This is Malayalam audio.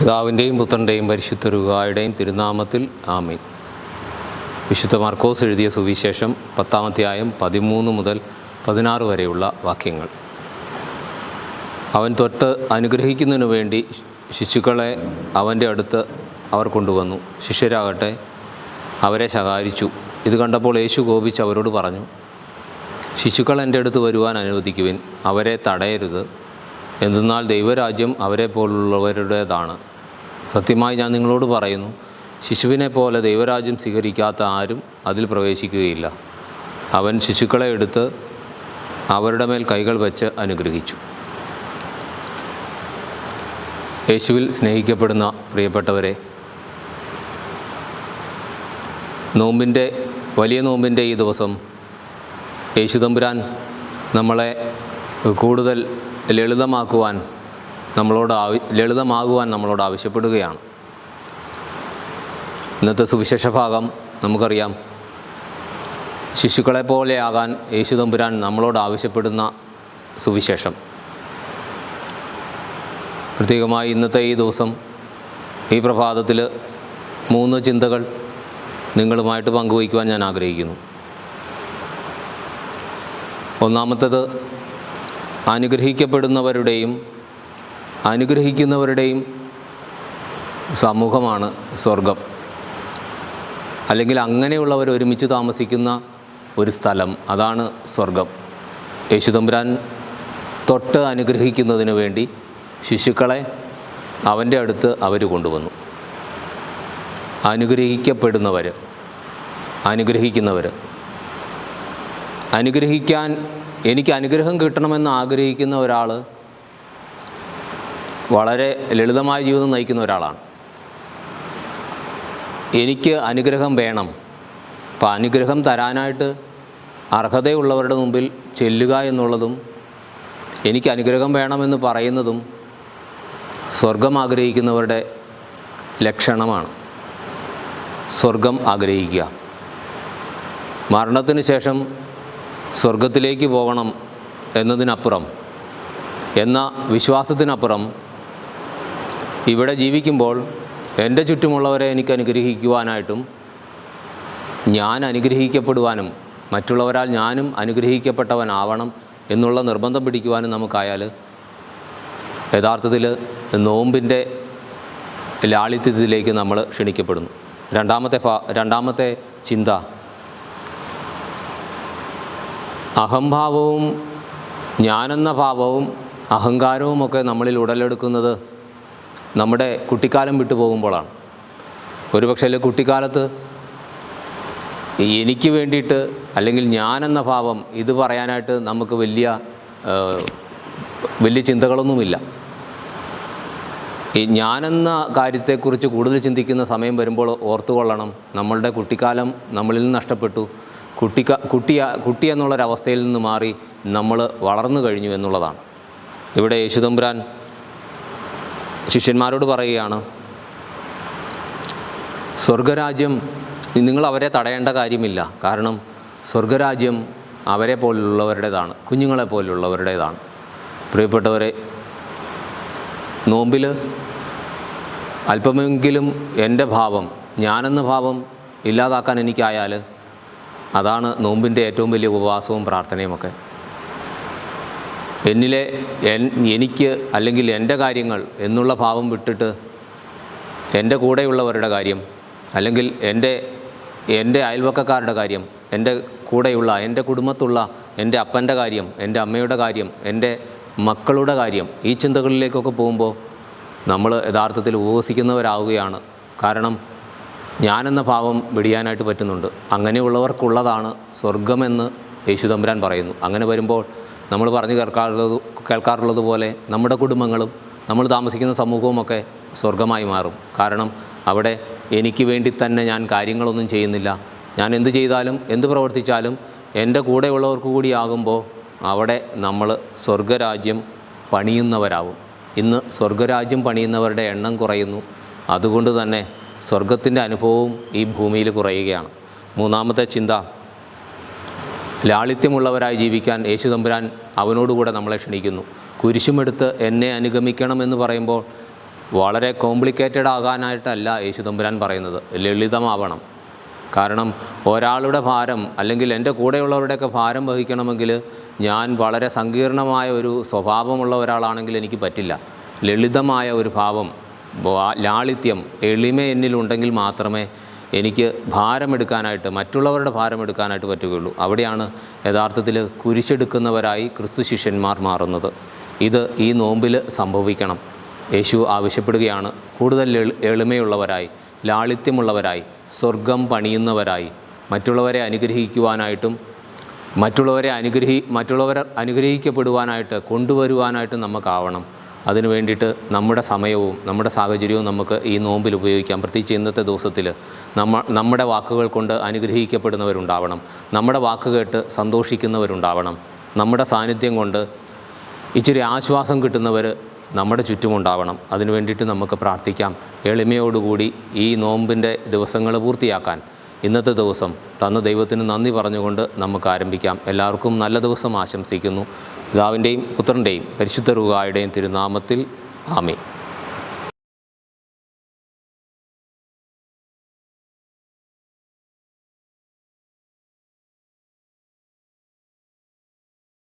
പിതാവിന്റെയും പുത്രന്റെയും പരിശുദ്ധ രുകായുടെയും തിരുനാമത്തിൽ ആമീൻ. വിശുദ്ധ മാർക്കോസ് എഴുതിയ സുവിശേഷം പത്താമധ്യായം പതിമൂന്ന് മുതൽ പതിനാറ് വരെയുള്ള വാക്യങ്ങൾ. അവൻ തൊട്ട് അനുഗ്രഹിക്കുന്നതിനു വേണ്ടി ശിശുക്കളെ അവന്റെ അടുത്ത് അവർ കൊണ്ടുവന്നു. ശിഷ്യരാകട്ടെ അവരെ ശകാരിച്ചു. ഇത് കണ്ടപ്പോൾ യേശു കോപിച്ച് അവരോട് പറഞ്ഞു ശിശുക്കൾ എന്റെ അടുത്ത് വരുവാൻ അനുവദിക്കുവിൻ അവരെ തടയരുത്. എന്തെന്നാൽ ദൈവരാജ്യം അവരെ പോലുള്ളവരുടേതാണ്. സത്യമായി ഞാൻ നിങ്ങളോട് പറയുന്നു ശിശുവിനെ പോലെ ദൈവരാജ്യം സ്വീകരിക്കാത്ത ആരും അതിൽ പ്രവേശിക്കുകയില്ല. അവൻ ശിശുക്കളെ എടുത്ത് അവരുടെ മേൽ കൈകൾ വെച്ച് അനുഗ്രഹിച്ചു. യേശുവിൽ സ്നേഹിക്കപ്പെടുന്ന പ്രിയപ്പെട്ടവരെ നോമ്പിന്റെ വലിയ നോമ്പിന്റെ ഈ ദിവസം യേശുതമ്പുരാൻ നമ്മളെ കൂടുതൽ ലളിതമാക്കുവാൻ നമ്മളോട് ആവ ലളിതമാകുവാൻ നമ്മളോട് ആവശ്യപ്പെടുകയാണ്. ഇന്നത്തെ സുവിശേഷ ഭാഗം നമുക്കറിയാം. ശിശുക്കളെ യേശു തമ്പുരാൻ നമ്മളോട് ആവശ്യപ്പെടുന്ന സുവിശേഷം. പ്രത്യേകമായി ഇന്നത്തെ ഈ ദിവസം ഈ പ്രഭാതത്തിൽ മൂന്ന് ചിന്തകൾ നിങ്ങളുമായിട്ട് പങ്കുവയ്ക്കുവാൻ ഞാൻ ആഗ്രഹിക്കുന്നു. ഒന്നാമത്തത് അനുഗ്രഹിക്കപ്പെടുന്നവരുടെയും അനുഗ്രഹിക്കുന്നവരുടെയും സമൂഹമാണ് സ്വർഗം. അല്ലെങ്കിൽ അങ്ങനെയുള്ളവർ ഒരുമിച്ച് താമസിക്കുന്ന ഒരു സ്ഥലം അതാണ് സ്വർഗം. യേശുതമ്പുരാൻ തൊട്ട് അനുഗ്രഹിക്കുന്നതിന് വേണ്ടി ശിശുക്കളെ അവന്റെ അടുത്ത് അവർ കൊണ്ടുവന്നു. അനുഗ്രഹിക്കപ്പെടുന്നവർ അനുഗ്രഹിക്കുന്നവർ അനുഗ്രഹിക്കാൻ എനിക്ക് അനുഗ്രഹം കിട്ടണമെന്ന് ആഗ്രഹിക്കുന്ന ഒരാൾ വളരെ ലളിതമായ ജീവിതം നയിക്കുന്ന ഒരാളാണ്. എനിക്ക് അനുഗ്രഹം വേണം. അപ്പോൾ അനുഗ്രഹം തരാനായിട്ട് അർഹതയുള്ളവരുടെ മുമ്പിൽ ചെല്ലുക എന്നുള്ളതും എനിക്ക് അനുഗ്രഹം വേണമെന്ന് പറയുന്നതും സ്വർഗം ആഗ്രഹിക്കുന്നവരുടെ ലക്ഷണമാണ്. സ്വർഗം ആഗ്രഹിക്കുക. മരണത്തിന് ശേഷം സ്വർഗത്തിലേക്ക് പോകണം എന്നതിനപ്പുറം എന്ന വിശ്വാസത്തിനപ്പുറം ഇവിടെ ജീവിക്കുമ്പോൾ എന്റെ ചുറ്റുമുള്ളവരെ എനിക്ക് അനുഗ്രഹിക്കുവാനായിട്ടും ഞാൻ അനുഗ്രഹിക്കപ്പെടുവാനും മറ്റുള്ളവരാൽ ഞാനും അനുഗ്രഹിക്കപ്പെട്ടവനാവണം എന്നുള്ള നിർബന്ധം പിടിക്കുവാനും നമുക്കായാൽ യഥാർത്ഥത്തിൽ നോമ്പിന്റെ ലാളിത്യത്തിലേക്ക് നമ്മൾ ക്ഷണിക്കപ്പെടുന്നു. രണ്ടാമത്തെ രണ്ടാമത്തെ ചിന്ത. അഹംഭാവവും ഞാനെന്ന ഭാവവും അഹങ്കാരവുമൊക്കെ നമ്മളിൽ ഉടലെടുക്കുന്നത് നമ്മുടെ കുട്ടിക്കാലം വിട്ടു പോകുമ്പോഴാണ്. ഒരുപക്ഷെ കുട്ടിക്കാലത്ത് എനിക്ക് വേണ്ടിയിട്ട് അല്ലെങ്കിൽ ഞാനെന്ന ഭാവം ഇത് പറയാനായിട്ട് നമുക്ക് വലിയ വലിയ ചിന്തകളൊന്നുമില്ല. ഈ ഞാനെന്ന കാര്യത്തെക്കുറിച്ച് കൂടുതൽ ചിന്തിക്കുന്ന സമയം വരുമ്പോൾ ഓർത്തുകൊള്ളണം നമ്മളുടെ കുട്ടിക്കാലം നമ്മളിൽ നിന്ന് നഷ്ടപ്പെട്ടു. കുട്ടിക്ക കുട്ടിയ കുട്ടി എന്നുള്ളൊരവസ്ഥയിൽ നിന്ന് മാറി നമ്മൾ വളർന്നു കഴിഞ്ഞു എന്നുള്ളതാണ്. ഇവിടെ യേശുദമ്പുരാൻ ശിഷ്യന്മാരോട് പറയുകയാണ് സ്വർഗരാജ്യം നിങ്ങൾ അവരെ തടയേണ്ട കാര്യമില്ല. കാരണം സ്വർഗരാജ്യം അവരെ പോലുള്ളവരുടേതാണ് കുഞ്ഞുങ്ങളെ പോലുള്ളവരുടേതാണ്. പ്രിയപ്പെട്ടവരെ നോമ്പിൽ അല്പമെങ്കിലും എന്റെ ഭാവം ഞാനെന്ന ഭാവം ഇല്ലാതാക്കാൻ എനിക്കായാൽ അതാണ് നോമ്പിന്റെ ഏറ്റവും വലിയ ഉപവാസവും പ്രാർത്ഥനയുമൊക്കെ. എന്നിലെ എനിക്ക് അല്ലെങ്കിൽ എന്റെ കാര്യങ്ങൾ എന്നുള്ള ഭാവം വിട്ടിട്ട് എന്റെ കൂടെയുള്ളവരുടെ കാര്യം അല്ലെങ്കിൽ എന്റെ എന്റെ അയൽവക്കക്കാരുടെ കാര്യം എന്റെ കൂടെയുള്ള എന്റെ കുടുംബത്തുള്ള എന്റെ അപ്പന്റെ കാര്യം എന്റെ അമ്മയുടെ കാര്യം എന്റെ മക്കളുടെ കാര്യം ഈ ചിന്തകളിലേക്കൊക്കെ പോകുമ്പോൾ നമ്മൾ യഥാർത്ഥത്തിൽ ഉപവസിക്കുന്നവരാവുകയാണ്. കാരണം ഞാനെന്ന ഭാവം വെടിയാനായിട്ട് പറ്റുന്നുണ്ട്. അങ്ങനെയുള്ളവർക്കുള്ളതാണ് സ്വർഗമെന്ന് യേശുതമ്പുരാൻ പറയുന്നു. അങ്ങനെ വരുമ്പോൾ നമ്മൾ പറഞ്ഞു കേൾക്കാറുള്ളത് കേൾക്കാറുള്ളത് പോലെ നമ്മുടെ കുടുംബങ്ങളും നമ്മൾ താമസിക്കുന്ന സമൂഹവുമൊക്കെ സ്വർഗമായി മാറും. കാരണം അവിടെ എനിക്ക് വേണ്ടി തന്നെ ഞാൻ കാര്യങ്ങളൊന്നും ചെയ്യുന്നില്ല. ഞാൻ എന്ത് ചെയ്താലും എന്ത് പ്രവർത്തിച്ചാലും എന്റെ കൂടെയുള്ളവർക്ക് കൂടി ആകുമ്പോൾ അവിടെ നമ്മൾ സ്വർഗരാജ്യം പണിയുന്നവരാകും ഇന്ന് സ്വർഗരാജ്യം പണിയുന്നവരുടെ എണ്ണം കുറയുന്നു. അതുകൊണ്ട് തന്നെ സ്വർഗത്തിന്റെ അനുഭവവും ഈ ഭൂമിയിൽ കുറയുകയാണ്. മൂന്നാമത്തെ ചിന്ത ലാളിത്യമുള്ളവരായി ജീവിക്കാൻ യേശു തമ്പുരാൻ അവനോടുകൂടെ നമ്മളെ ക്ഷണിക്കുന്നു. കുരിശുമെടുത്ത് എന്നെ അനുഗമിക്കണം എന്ന് പറയുമ്പോൾ വളരെ കോംപ്ലിക്കേറ്റഡ് ആകാനായിട്ടല്ല യേശു തമ്പുരാൻ പറയുന്നത്. ലളിതമാവണം. കാരണം ഒരാളുടെ ഭാരം അല്ലെങ്കിൽ എന്റെ കൂടെയുള്ളവരുടെയൊക്കെ ഭാരം വഹിക്കണമെങ്കിൽ ഞാൻ വളരെ സങ്കീർണമായ ഒരു സ്വഭാവമുള്ള ഒരാളാണെങ്കിൽ എനിക്ക് പറ്റില്ല. ലളിതമായ ഒരു ഭാവം ലാളിത്യം എളിമ എന്നിലുണ്ടെങ്കിൽ മാത്രമേ എനിക്ക് ഭാരമെടുക്കാനായിട്ട് മറ്റുള്ളവരുടെ ഭാരമെടുക്കാനായിട്ട് പറ്റുകയുള്ളൂ. അവിടെയാണ് യഥാർത്ഥത്തിൽ കുരിശെടുക്കുന്നവരായി ക്രിസ്തു ശിഷ്യന്മാർ മാറുന്നത്. ഇത് ഈ നോമ്പിൽ സംഭവിക്കണം. യേശു ആവശ്യപ്പെടുകയാണ്. കൂടുതൽ എൾ എളിമയുള്ളവരായി ലാളിത്യമുള്ളവരായി സ്വർഗം പണിയുന്നവരായി മറ്റുള്ളവരെ അനുഗ്രഹിക്കുവാനായിട്ടും മറ്റുള്ളവരെ അനുഗ്രഹി മറ്റുള്ളവരെ അനുഗ്രഹിക്കപ്പെടുവാനായിട്ട് കൊണ്ടുവരുവാനായിട്ടും നമുക്കാവണം. അതിനു വേണ്ടിയിട്ട് നമ്മുടെ സമയവും നമ്മുടെ സാഹചര്യവും നമുക്ക് ഈ നോമ്പിൽ ഉപയോഗിക്കാം. പ്രത്യേകിച്ച് ഇന്നത്തെ ദിവസത്തിൽ നമ്മ നമ്മുടെ വാക്കുകൾ കൊണ്ട് അനുഗ്രഹിക്കപ്പെടുന്നവരുണ്ടാവണം. നമ്മുടെ വാക്ക് കേട്ട് സന്തോഷിക്കുന്നവരുണ്ടാവണം. നമ്മുടെ സാന്നിധ്യം കൊണ്ട് ഇച്ചിരി ആശ്വാസം കിട്ടുന്നവർ നമ്മുടെ ചുറ്റുമുണ്ടാവണം. അതിനു വേണ്ടിയിട്ട് നമുക്ക് പ്രാർത്ഥിക്കാം. എളിമയോടുകൂടി ഈ നോമ്പിന്റെ ദിവസങ്ങൾ പൂർത്തിയാക്കാൻ. ഇന്നത്തെ ദിവസം തന്ന ദൈവത്തിന് നന്ദി പറഞ്ഞുകൊണ്ട് നമുക്ക് ആരംഭിക്കാം. എല്ലാവർക്കും നല്ല ദിവസം ആശംസിക്കുന്നു. പിതാവിന്റെയും പുത്രന്റെയും പരിശുദ്ധ രൂപായുടെയും തിരുനാമത്തിൽ ആമേ